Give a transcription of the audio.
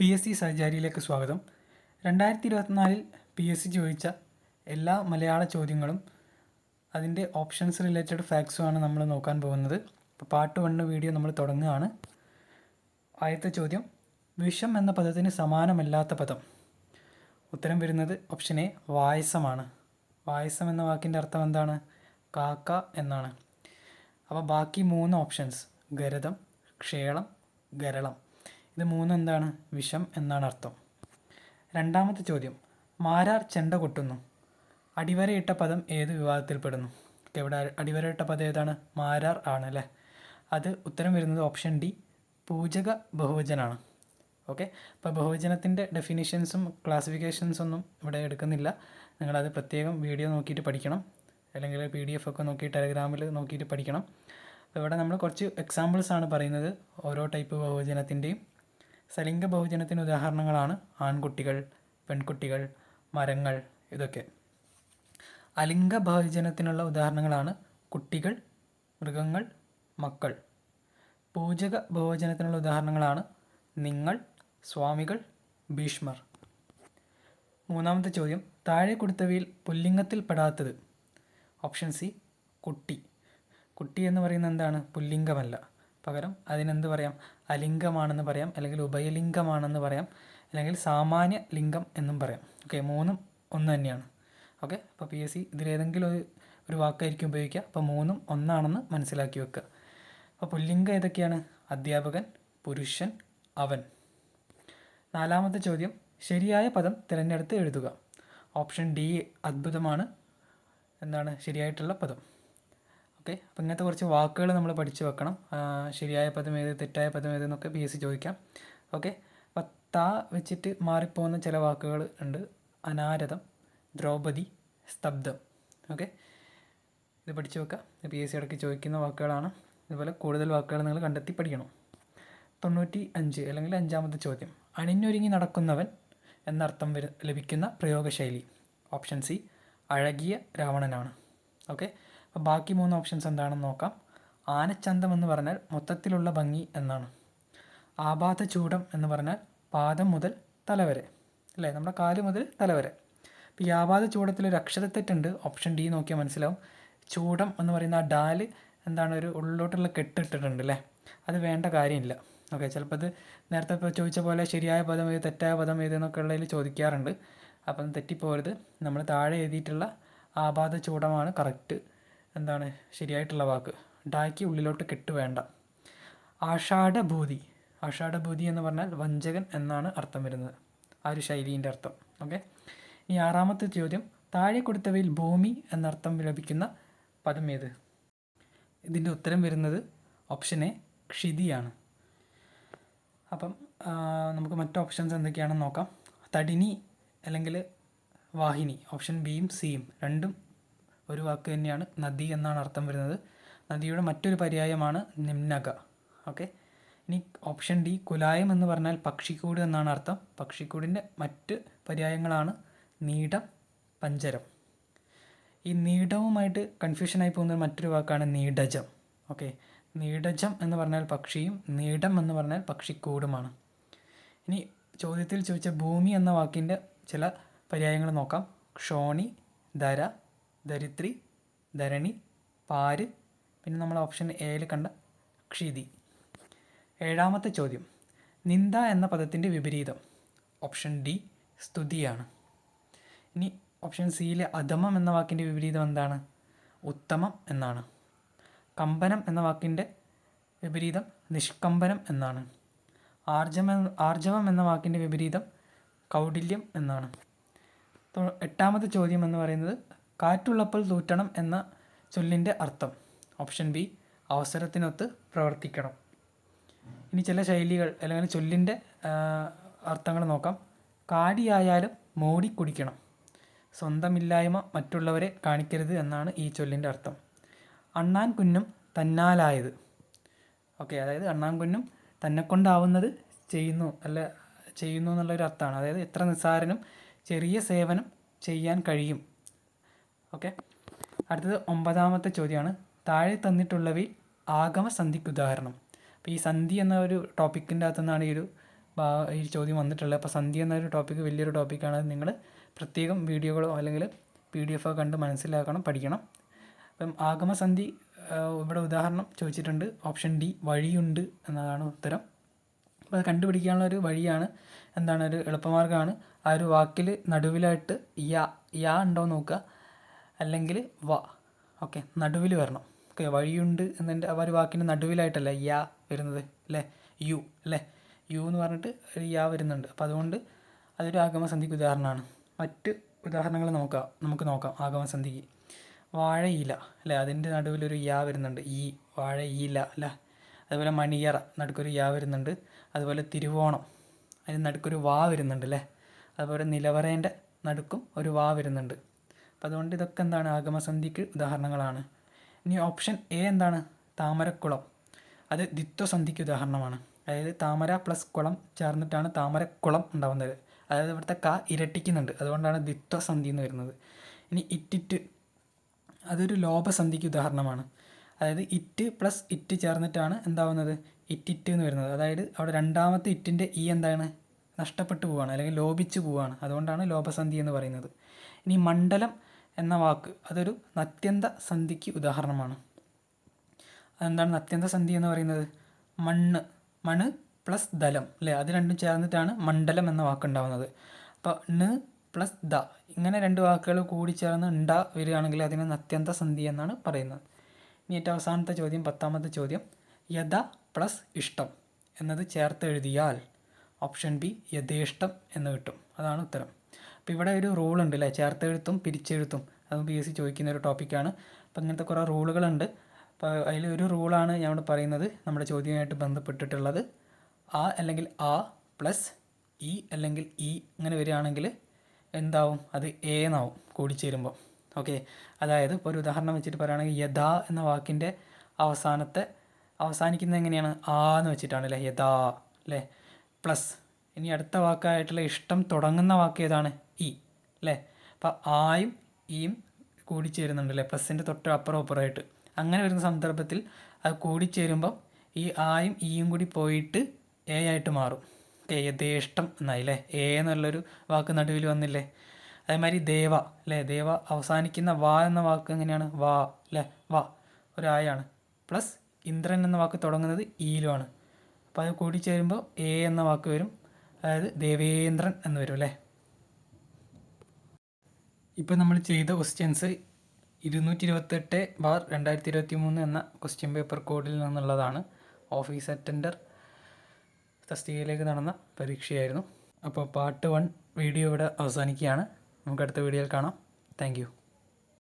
P S C സഹചാരിയിലേക്ക് സ്വാഗതം. രണ്ടായിരത്തി ഇരുപത്തിനാലിൽ പി എസ് സി ചോദിച്ച എല്ലാ മലയാള ചോദ്യങ്ങളും അതിന്റെ ഓപ്ഷൻസ് റിലേറ്റഡ് ഫാക്ട്സുമാണ് നമ്മൾ നോക്കാൻ പോകുന്നത്. ഇപ്പോൾ പാർട്ട് വണ്ണ് വീഡിയോ നമ്മൾ തുടങ്ങുകയാണ്. ആദ്യത്തെ ചോദ്യം വിഷം എന്ന പദത്തിന് സമാനമല്ലാത്ത പദം. ഉത്തരം വരുന്നത് ഓപ്ഷൻ എ വായസമാണ്. വായസം എന്ന വാക്കിന്റെ അർത്ഥം എന്താണ്? കാക്ക എന്നാണ്. അപ്പോൾ ബാക്കി മൂന്ന് ഓപ്ഷൻസ് ഗരതം ക്ഷേളം ഗരളം. ഇത് മൂന്ന് എന്താണ് വിഷം എന്നാണ് അർത്ഥം. രണ്ടാമത്തെ ചോദ്യം. മാരാർ ചെണ്ട കൊട്ടുന്നു. അടിവരയിട്ട പദം ഏത് വിവാദത്തിൽപ്പെടുന്നു ഇവിടെ അടിവരയിട്ട പദം ഏതാണ്? മാരാർ ആണ് അല്ലേ അത് ഉത്തരം വരുന്നത് ഓപ്ഷൻ ഡി പൂജക ബഹുവചനാണ്. ഓക്കെ? അപ്പോൾ ബഹുവചനത്തിന്റെ ഡെഫിനിഷൻസും ക്ലാസിഫിക്കേഷൻസൊന്നും ഇവിടെ എടുക്കുന്നില്ല. നിങ്ങളത് പ്രത്യേകം വീഡിയോ നോക്കിയിട്ട് പഠിക്കണം. അല്ലെങ്കിൽ പി ഡി എഫ് ഒക്കെ നോക്കി ടെലഗ്രാമിൽ നോക്കിയിട്ട് പഠിക്കണം. അപ്പോൾ ഇവിടെ നമ്മൾ കുറച്ച് എക്സാമ്പിൾസ് ആണ് പറയുന്നത് ഓരോ ടൈപ്പ് ബഹുവചനത്തിന്റെയും സലിംഗ ബഹുജനത്തിന് ഉദാഹരണങ്ങളാണ് ആൺകുട്ടികൾ പെൺകുട്ടികൾ മരങ്ങൾ ഇതൊക്കെ. അലിംഗ ബഹുജനത്തിനുള്ള ഉദാഹരണങ്ങളാണ് കുട്ടികൾ മൃഗങ്ങൾ മക്കൾ. പൂജക ബഹുജനത്തിനുള്ള ഉദാഹരണങ്ങളാണ് നിങ്ങൾ സ്വാമികൾ ഭീഷ്മർ. മൂന്നാമത്തെ ചോദ്യം താഴെ കൊടുത്തവയിൽ പുല്ലിംഗത്തിൽ പെടാത്തത്. ഓപ്ഷൻ സി കുട്ടി. കുട്ടി എന്ന് പറയുന്നത് എന്താണ്? പുല്ലിംഗമല്ല. പകരം അതിനെന്ത് പറയാം? അലിംഗമാണെന്ന് പറയാം അല്ലെങ്കിൽ ഉഭയലിംഗമാണെന്ന് പറയാം അല്ലെങ്കിൽ സാമാന്യ ലിംഗം എന്നും പറയാം. ഓക്കെ മൂന്നും ഒന്ന് തന്നെയാണ്. ഓക്കെ അപ്പോൾ പി എസ് സി ഇതിലേതെങ്കിലും ഒരു ഒരു വാക്കായിരിക്കും ഉപയോഗിക്കുക. അപ്പോൾ മൂന്നും ഒന്നാണെന്ന് മനസ്സിലാക്കി വെക്കുക. അപ്പോൾ പുല്ലിംഗം ഏതൊക്കെയാണ്? അധ്യാപകൻ പുരുഷൻ അവൻ. നാലാമത്തെ ചോദ്യം ശരിയായ പദം തിരഞ്ഞെടുത്ത് എഴുതുക. ഓപ്ഷൻ ഡി അത്ഭുതമാണ്. എന്താണ്? ശരിയായിട്ടുള്ള പദം. ഓക്കെ. അപ്പോൾ ഇങ്ങനത്തെ കുറച്ച് വാക്കുകൾ നമ്മൾ പഠിച്ചു വെക്കണം. ശരിയായ പദം ഏത് തെറ്റായ പദം ഏത് എന്നൊക്കെ പി എസ് സി ചോദിക്കാം. ഓക്കെ. അപ്പോൾ ത വെച്ചിട്ട് മാറിപ്പോകുന്ന ചില വാക്കുകൾ ഉണ്ട്. അനാരതം ദ്രൗപദി സ്തബ്ധം. ഓക്കെ. ഇത് പഠിച്ചു വെക്കുക പി എസ് സി ഇടയ്ക്ക് ചോദിക്കുന്ന വാക്കുകളാണ്. ഇതുപോലെ കൂടുതൽ വാക്കുകൾ നിങ്ങൾ കണ്ടെത്തി പഠിക്കണം. തൊണ്ണൂറ്റി അഞ്ച് അല്ലെങ്കിൽ അഞ്ചാമത്തെ ചോദ്യം. അണിഞ്ഞൊരുങ്ങി നടക്കുന്നവൻ എന്നർത്ഥം ലഭിക്കുന്ന പ്രയോഗശൈലി. ഓപ്ഷൻ സി അഴകിയ രാവണനാണ്. ഓക്കെ. ബാക്കി മൂന്ന് ഓപ്ഷൻസ് എന്താണെന്ന് നോക്കാം. ആനച്ചന്തം എന്ന് പറഞ്ഞാൽ മൊത്തത്തിലുള്ള ഭംഗി എന്നാണ്. ആപാത ചൂടം എന്ന് പറഞ്ഞാൽ പാദം മുതൽ തലവരെ അല്ലേ? നമ്മുടെ കാൽ മുതൽ തലവരെ വരെ. അപ്പോൾ ഈ ആപാത ചൂടത്തിൽ ഒരു അക്ഷരത്തെറ്റുണ്ട്. ഓപ്ഷൻ ഡി നോക്കിയാൽ മനസ്സിലാവും. ചൂടം എന്ന് പറയുന്ന ആ ഡാൽ എന്താണ് ഒരു ഉള്ളിലോട്ടുള്ള കെട്ടിട്ടിട്ടുണ്ട് അല്ലേ? അത് വേണ്ട കാര്യമില്ല. ഓക്കെ ചിലപ്പോൾ അത് നേരത്തെ ഇപ്പോൾ ചോദിച്ച പോലെ ശരിയായ പദം ഏത് തെറ്റായ പദം ഏത് എന്നൊക്കെ ഉള്ളതിൽ ചോദിക്കാറുണ്ട്. അപ്പം തെറ്റിപ്പോരുത്. നമ്മൾ താഴെ എഴുതിയിട്ടുള്ള ആപാത ചൂടമാണ് കറക്റ്റ് എന്താണ് ശരിയായിട്ടുള്ള വാക്ക്? ഡായ്ക്ക് ഉള്ളിലോട്ട് കെട്ട് വേണ്ട. ആഷാഢഭൂതി. ആഷാഢഭൂതി എന്ന് പറഞ്ഞാൽ വഞ്ചകൻ എന്നാണ് അർത്ഥം വരുന്നത്. ആ ഒരു ശൈലീന്റെ അർത്ഥം. ഓക്കെ? ഈ ആറാമത്തെ ചോദ്യം താഴെ കൊടുത്തവയിൽ ഭൂമി എന്നർത്ഥം ലഭിക്കുന്ന പദം ഏത്? ഇതിന്റെ ഉത്തരം വരുന്നത് ഓപ്ഷൻ എ ക്ഷിതിയാണ്. അപ്പം നമുക്ക് മറ്റു ഓപ്ഷൻസ് എന്തൊക്കെയാണെന്ന് നോക്കാം. തടിനി അല്ലെങ്കിൽ വാഹിനി. ഓപ്ഷൻ ബിയും സിയും. രണ്ടും ഒരു വാക്ക് തന്നെയാണ് നദി എന്നാണ് അർത്ഥം വരുന്നത്. നദിയുടെ മറ്റൊരു പര്യായമാണ് നിംനക ഓക്കെ? ഇനി ഓപ്ഷൻ ഡി കുലായം എന്ന് പറഞ്ഞാൽ പക്ഷിക്കൂട് എന്നാണ് അർത്ഥം. പക്ഷിക്കൂടിന്റെ മറ്റ് പര്യായങ്ങളാണ് നീടം പഞ്ചരം. ഈ നീടവുമായിട്ട് കൺഫ്യൂഷനായി പോകുന്ന മറ്റൊരു വാക്കാണ് നീടജം. ഓക്കെ? നീടജം എന്ന് പറഞ്ഞാൽ പക്ഷിയും നീടം എന്ന് പറഞ്ഞാൽ പക്ഷിക്കൂടുമാണ്. ഇനി ചോദ്യത്തിൽ ചോദിച്ച ഭൂമി എന്ന വാക്കിന്റെ ചില പര്യായങ്ങൾ നോക്കാം. ക്ഷോണി ധര ധരിത്രി ധരണി പാര് പിന്നെ നമ്മൾ ഓപ്ഷൻ എയിൽ കണ്ട ക്ഷിതി. ഏഴാമത്തെ ചോദ്യം. നിന്ദ എന്ന പദത്തിന്റെ വിപരീതം. ഓപ്ഷൻ ഡി സ്തുതിയാണ്. ഇനി ഓപ്ഷൻ സിയിലെ അധമം എന്ന വാക്കിന്റെ വിപരീതം എന്താണ്? ഉത്തമം എന്നാണ്. കമ്പനം എന്ന വാക്കിന്റെ വിപരീതം നിഷ്കമ്പനം എന്നാണ്. ആർജമ ആർജവം എന്ന വാക്കിന്റെ വിപരീതം കൗടില്യം എന്നാണ്. എട്ടാമത്തെ ചോദ്യം എന്ന് പറയുന്നത് കാറ്റുള്ളപ്പോൾ തൂറ്റണം എന്ന ചൊല്ലിന്റെ അർത്ഥം. ഓപ്ഷൻ ബി അവസരത്തിനൊത്ത് പ്രവർത്തിക്കണം. ഇനി ചില ശൈലികൾ അല്ലെങ്കിൽ ചൊല്ലിന്റെ അർത്ഥങ്ങൾ നോക്കാം. കാടിയായാലും മോടി കുടിക്കണം. സ്വന്തമില്ലായ്മ മറ്റുള്ളവരെ കാണിക്കരുത് എന്നാണ് ഈ ചൊല്ലിന്റെ അർത്ഥം. അണ്ണാൻ കുഞ്ഞും തന്നാലായത്. ഓക്കെ അതായത് അണ്ണാൻ കുഞ്ഞും തന്നെ കൊണ്ടാവുന്നത് ചെയ്യുന്നു അല്ല ചെയ്യുന്നു എന്നുള്ളൊരു അർത്ഥമാണ്. അതായത് എത്ര നിസ്സാരനും ചെറിയ സേവനം ചെയ്യാൻ കഴിയും. ഓക്കെ. അടുത്തത് ഒമ്പതാമത്തെ ചോദ്യമാണ്. താഴെ തന്നിട്ടുള്ളവയിൽ ആഗമ സന്ധിക്ക് ഉദാഹരണം. അപ്പോൾ ഈ സന്ധി എന്ന ഒരു ടോപ്പിക്കിന്റെ അകത്തു നിന്നാണ് ഈ ഒരു ഈ ചോദ്യം വന്നിട്ടുള്ളത്. അപ്പോൾ സന്ധി എന്നൊരു ടോപ്പിക്ക് വലിയൊരു ടോപ്പിക്കാണ്. നിങ്ങൾ പ്രത്യേകം വീഡിയോകളോ അല്ലെങ്കിൽ പി ഡി എഫോ കണ്ട് മനസ്സിലാക്കണം പഠിക്കണം. അപ്പം ആഗമസന്ധി ഇവിടെ ഉദാഹരണം ചോദിച്ചിട്ടുണ്ട്. ഓപ്ഷൻ ഡി വഴിയുണ്ട് എന്നതാണ് ഉത്തരം. അപ്പോൾ അത് കണ്ടുപിടിക്കാനുള്ള ഒരു വഴിയാണ് എന്താണ് ഒരു എളുപ്പമാർഗമാണ്. ആ ഒരു വാക്കിൽ നടുവിലായിട്ട് യാ യാ ഉണ്ടോ നോക്കുക. അല്ലെങ്കിൽ വ. ഓക്കെ നടുവിൽ വരണം. ഓക്കെ വഴിയുണ്ട് എന്നതിന്റെ ആ ഒരു വാക്കിന്റെ നടുവിലായിട്ടല്ല യാ വരുന്നത് അല്ലേ? യു അല്ലേ? യു എന്ന് പറഞ്ഞിട്ട് ഒരു യാ വരുന്നുണ്ട്. അപ്പോൾ അതുകൊണ്ട് അതൊരു ആഗമസന്ധിക്ക് ഉദാഹരണമാണ്. മറ്റ് ഉദാഹരണങ്ങൾ നോക്കാം നമുക്ക് നോക്കാം. ആഗമസന്ധിക്ക്. വാഴയില അല്ലേ? അതിന്റെ നടുവിലൊരു യാ വരുന്നുണ്ട്. ഈ വാഴയില അല്ലേ? അതുപോലെ മണിയറ നടുക്കൊരു യാ വരുന്നുണ്ട്. അതുപോലെ തിരുവോണം അതിന് നടുക്കൊരു വാ വരുന്നുണ്ട് അല്ലേ? അതുപോലെ നിലവറേന്റെ നടുക്കും ഒരു വാ വരുന്നുണ്ട്. അതുകൊണ്ട് ഇതൊക്കെ എന്താണ് ആഗമസന്ധിക്ക് ഉദാഹരണങ്ങളാണ്. ഇനി ഓപ്ഷൻ എ എന്താണ്? താമരക്കുളം. അത് ദ്വിത്വസന്ധിക്ക് ഉദാഹരണമാണ്. അതായത് താമര പ്ലസ് കുളം ചേർന്നിട്ടാണ് താമരക്കുളം ഉണ്ടാവുന്നത്. അതായത് ഇവിടുത്തെ ക ഇരട്ടിക്കുന്നുണ്ട്. അതുകൊണ്ടാണ് ദ്വിത്വസന്ധി എന്ന് വരുന്നത്. ഇനി ഇറ്റിറ്റ് അതൊരു ലോപസന്ധിക്ക് ഉദാഹരണമാണ്. അതായത് ഇറ്റ് പ്ലസ് ഇറ്റ് ചേർന്നിട്ടാണ് എന്താവുന്നത്? ഇറ്റിറ്റ് എന്ന് വരുന്നത്. അതായത് അവിടെ രണ്ടാമത്തെ ഇറ്റിന്റെ ഇ എന്താണ്? നഷ്ടപ്പെട്ടു പോവുകയാണ് അല്ലെങ്കിൽ ലോപിച്ചു പോവുകയാണ് അതുകൊണ്ടാണ് ലോപസന്ധി എന്ന് പറയുന്നത്. ഇനി മണ്ഡലം എന്ന വാക്ക് അതൊരു നത്യന്ത സന്ധിക്ക് ഉദാഹരണമാണ്. അതെന്താണ് നത്യന്ത സന്ധി എന്ന് പറയുന്നത്? മണ്ണ് മണ് പ്ലസ് ദലം അല്ലേ? അത് രണ്ടും ചേർന്നിട്ടാണ് മണ്ഡലം എന്ന വാക്കുണ്ടാവുന്നത് അപ്പോൾ ണ് പ്ലസ് ദ ഇങ്ങനെ രണ്ട് വാക്കുകൾ കൂടി ചേർന്ന് ഉണ്ട വരികയാണെങ്കിൽ അതിന് നത്യന്ത സന്ധി എന്നാണ് പറയുന്നത്. ഇനി ഏറ്റവും അവസാനത്തെ ചോദ്യം പത്താമത്തെ ചോദ്യം. യഥ പ്ലസ് ഇഷ്ടം എന്നത് ചേർത്ത് എഴുതിയാൽ ഓപ്ഷൻ ബി യഥേഷ്ടം എന്ന് കിട്ടും. അതാണ് ഉത്തരം. അപ്പോൾ ഇവിടെ ഒരു റൂൾ ഉണ്ട് അല്ലേ ചേർത്തെഴുത്തും പിരിച്ചെഴുത്തും. അതും പി എസ് സി ചോദിക്കുന്ന ഒരു ടോപ്പിക്കാണ് അപ്പോൾ അങ്ങനത്തെ കുറേ റൂളുകളുണ്ട് അപ്പോൾ അതിൽ ഒരു റൂളാണ് ഞാൻ ഇവിടെ പറയുന്നത്. നമ്മുടെ ചോദ്യമായിട്ട് ബന്ധപ്പെട്ടിട്ടുള്ളത്. ആ അല്ലെങ്കിൽ ആ പ്ലസ് ഇ അല്ലെങ്കിൽ ഇ ഇങ്ങനെ വരികയാണെങ്കിൽ എന്താവും? അത് എ എന്നാവും കൂടിച്ചേരുമ്പോൾ. ഓക്കെ അതായത് ഇപ്പോൾ ഒരു ഉദാഹരണം വെച്ചിട്ട് പറയുകയാണെങ്കിൽ യഥാ എന്ന വാക്കിന്റെ അവസാനത്തെ അവസാനിക്കുന്നത് എങ്ങനെയാണ്? ആ എന്ന് വെച്ചിട്ടാണ് അല്ലേ? യഥാ അല്ലേ? പ്ലസ് ഇനി അടുത്ത വാക്കായിട്ടുള്ള ഇഷ്ടം തുടങ്ങുന്ന വാക്ക് ഏതാണ്? അല്ലേ? അപ്പം ആയും ഈയും കൂടിച്ചേരുന്നുണ്ട് അല്ലേ പ്ലസിന്റെ തൊട്ട് അപ്പുറം അപ്പുറമായിട്ട്. അങ്ങനെ വരുന്ന സന്ദർഭത്തിൽ അത് കൂടിച്ചേരുമ്പം ഈ ആയും ഈയും കൂടി പോയിട്ട് എ ആയിട്ട് മാറും. ഓക്കെ യഥേഷ്ടം എന്നായി അല്ലേ? എ എന്നുള്ളൊരു വാക്ക് നടുവിൽ വന്നില്ലേ? അതേമാതിരി ദേവ അല്ലേ? ദേവ അവസാനിക്കുന്ന വാ എന്ന വാക്ക് എങ്ങനെയാണ്? വാ അല്ലേ? വാ ഒരായാണ് പ്ലസ് ഇന്ദ്രൻ എന്ന വാക്ക് തുടങ്ങുന്നത് ഈയിലുമാണ് അപ്പോൾ അത് കൂടി ചേരുമ്പോൾ എ എന്ന വാക്ക് വരും. അതായത് ദേവേന്ദ്രൻ എന്ന് വരും അല്ലേ? ഇപ്പോൾ നമ്മൾ ചെയ്ത ക്വസ്റ്റ്യൻസ് ഇരുന്നൂറ്റി ഇരുപത്തെട്ട് ബാർ രണ്ടായിരത്തി ഇരുപത്തി മൂന്ന് എന്ന ക്വസ്റ്റ്യൻ പേപ്പർ കോഡിൽ നിന്നുള്ളതാണ് ഓഫീസ് അറ്റൻഡർ തസ്തികയിലേക്ക് നടന്ന പരീക്ഷയായിരുന്നു. അപ്പോൾ പാർട്ട് വൺ വീഡിയോ ഇവിടെ അവസാനിക്കുകയാണ്. നമുക്ക് അടുത്ത വീഡിയോയിൽ കാണാം. താങ്ക്